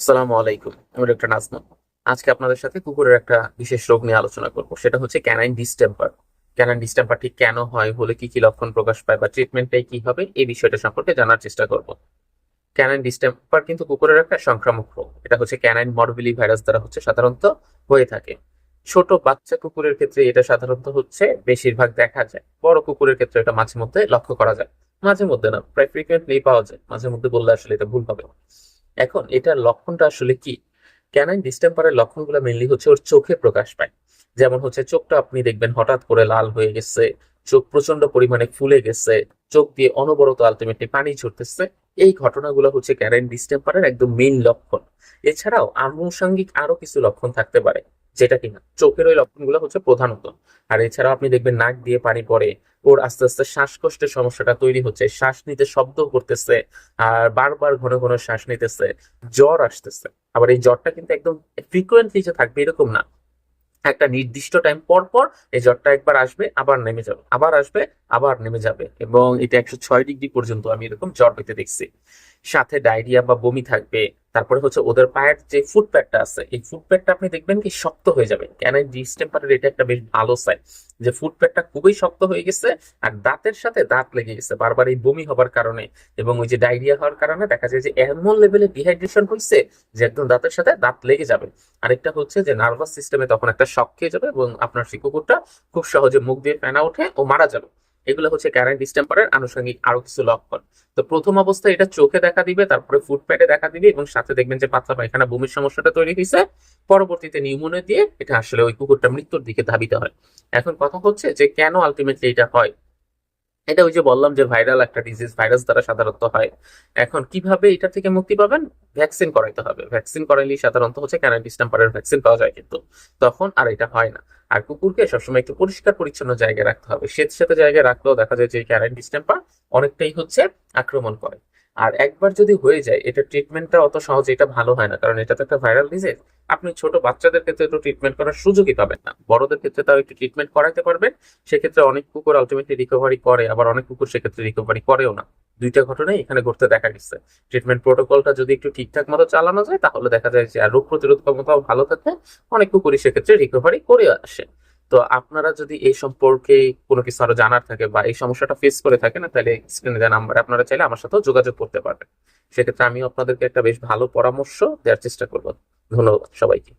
আসসালামু আলাইকুম, আমি ডক্টর নাজমুল। আজকে আপনাদের সাথে কুকুরের একটা বিশেষ রোগ নিয়ে আলোচনা করব, সেটা হচ্ছে ক্যানাইন ডিস্টেম্পার। ক্যানাইন ডিস্টেম্পার ঠিক কেন হয়, হলে কি কি লক্ষণ প্রকাশ পায় বা ট্রিটমেন্টটাই কি হবে, এই বিষয়টা সম্পর্কে জানার চেষ্টা করব। ক্যানাইন ডিস্টেম্পার কিন্তু কুকুরের একটা সংক্রামক রোগ, এটা হচ্ছে ক্যানাইন মরবিলি ভাইরাস দ্বারা হচ্ছে সাধারণত হয়ে থাকে। ছোট বাচ্চা কুকুরের ক্ষেত্রে এটা সাধারণত হচ্ছে, বেশিরভাগ দেখা যায়, বড় কুকুরের ক্ষেত্রে এটা মাঝে মধ্যে লক্ষ্য করা যায়। মাঝে মধ্যে না, প্রায় ফ্রিকুয়েন্টলি পাওয়া যায়, মাঝে মধ্যে বললে আসলে এটা ভুল হবে। এখন এটার লক্ষণটা আসলে কি? ক্যানাইন ডিস্টেম্পারের লক্ষণগুলো মেনলি হচ্ছে ওর চোখে প্রকাশ পায়। যেমন হচ্ছে চোখটা আপনি দেখবেন হঠাৎ করে লাল হয়ে গেছে, চোখ প্রচণ্ড পরিমাণে ফুলে গেছে, চোখ দিয়ে অনবরত আলটিমেটলি পানি ছড়তেছে এই ঘটনাগুলো হচ্ছে ক্যানাইন ডিস্টেম্পারের একদম মেইন লক্ষণ। এছাড়াও আনুষঙ্গিক আরও কিছু লক্ষণ থাকতে পারে। যেটা কিনা। চোখের ওই লক্ষণগুলো হচ্ছে প্রধানত। আর এছাড়াও আপনি দেখবেন নাক দিয়ে পানি পড়ে, ওর আস্তে আস্তে শ্বাসকষ্টের সমস্যাটা তৈরি হচ্ছে। শ্বাস নিতে শব্দ করতেছে, আর বারবার ঘন ঘন শ্বাস নিতেছে, জ্বর আসতেছে। আবার এই জ্বরটা কিন্তু একদম ফ্রিকুয়েন্টলি যে থাকবে এরকম না। একটা নির্দিষ্ট টাইম পর পর এই জ্বরটা একবার আসবে, আবার নেমে যাবে। আবার আসবে, আবার নেমে যাবে। এবং এটা একশো ছয় ডিগ্রি পর্যন্ত আমি এরকম জ্বর পেতে দেখছি। সাথে ডায়রিয়া বা বমি থাকবে তারপরে হচ্ছে ওদের পায়ের যে ফুট প্যাডটা আছে, এই ফুট প্যাডটা আপনি দেখবেন কি শক্ত হয়ে যাবে। কেন ডিস্টেম্পারের এটা একটা বেশ ভালো সাইন যে ফুট প্যাডটা খুবই শক্ত হয়ে গেছে আর দাঁতের সাথে দাঁত লেগে গেছে, বারবার এই বমি হবার কারণে এবং ওই যে ডায়রিয়া হওয়ার কারণে দেখা যায় যে এমন লেভেলে ডিহাইড্রেশন হয়েছে যে একদম দাঁতের সাথে দাঁত লেগে যাবে। আরেকটা হচ্ছে যে নার্ভাস সিস্টেমে তখন একটা শক খেয়ে যাবে এবং আপনার সেই কুকুরটা খুব সহজে মুখ দিয়ে ফেনা ওঠে ও মারা যাবে। এগুলো হচ্ছে কারেন্ট ডিস্টেম্পারের আনুষঙ্গিক আরও কিছু লক্ষণ। তো প্রথম অবস্থায় এটা চোখে দেখা দিবে, তারপরে ফুটপ্যাটে দেখা দিবে এবং সাথে দেখবেন যে পাতলা পায়খানা, বমির সমস্যাটা তৈরি হয়েছে পরবর্তীতে নিউমোনিয়া দিয়ে এটা আসলে ওই কুকুরটা মৃত্যুর দিকে ধাবিত হয়। এখন কথা হচ্ছে যে কেন আলটিমেটলি এটা হয়? এটা ওই যে বললাম যে ভাইরাল একটা ডিজিজ ভাইরাস দ্বারা সাধারণত হয়। এখন কীভাবে এটা থেকে মুক্তি পাবেন? ভ্যাকসিন করাইতে হবে। ভ্যাকসিন করাইলে সাধারণত হচ্ছে ক্যানান ডিস্টেম্পারের ভ্যাকসিন পাওয়া যায় কিন্তু। তখন আর এটা হয় না। আর কুকুরকে সবসময় একটু পরিষ্কার পরিচ্ছন্ন জায়গায় রাখতে হবে। সেতে জায়গায় রাখলেও দেখা যায় যে ক্যানান ডিস্টেম্পার অনেকটাই হচ্ছে আক্রমণ করে। আর একবার যদি হয়ে যায়, এটা ট্রিটমেন্টটা অত সহজে এটা ভালো হয় না। কারণ এটা তো একটা ভাইরাল ডিজিজ আপনি ছোট বাচ্চাদের ক্ষেত্রে তো ট্রিটমেন্ট করার সুযোগই পাবেন না। বড়দের ক্ষেত্রে তাও একটু ট্রিটমেন্ট করাইতে পারবেন। সেক্ষেত্রে অনেক কুকুর আলটিমেটলি রিকভারি করে, আবার অনেক কুকুর সেক্ষেত্রে রিকভারি করেও না। দুইটা ঘটনাই এখানে ঘটতে দেখা গেছে। ট্রিটমেন্ট প্রোটোকলটা যদি একটু ঠিকঠাক মতো চালানো যায়, তাহলে দেখা যায় যে আর রোগ প্রতিরোধ ক্ষমতাও ভালো থাকে অনেক কুকুরই সেক্ষেত্রে রিকভারি করে আসে। তো আপনারা যদি এই সম্পর্কে কোনো কিছু আরও জানার থাকে বা এই সমস্যাটা ফেস করে থাকেন, তাহলে স্ক্রিনে দেওয়া নাম্বারে আপনারা চাইলে আমার সাথেও যোগাযোগ করতে পারবেন। সেক্ষেত্রে আমিও আপনাদেরকে একটা বেশ ভালো পরামর্শ দেওয়ার চেষ্টা করব। ধন্যবাদ সবাইকে।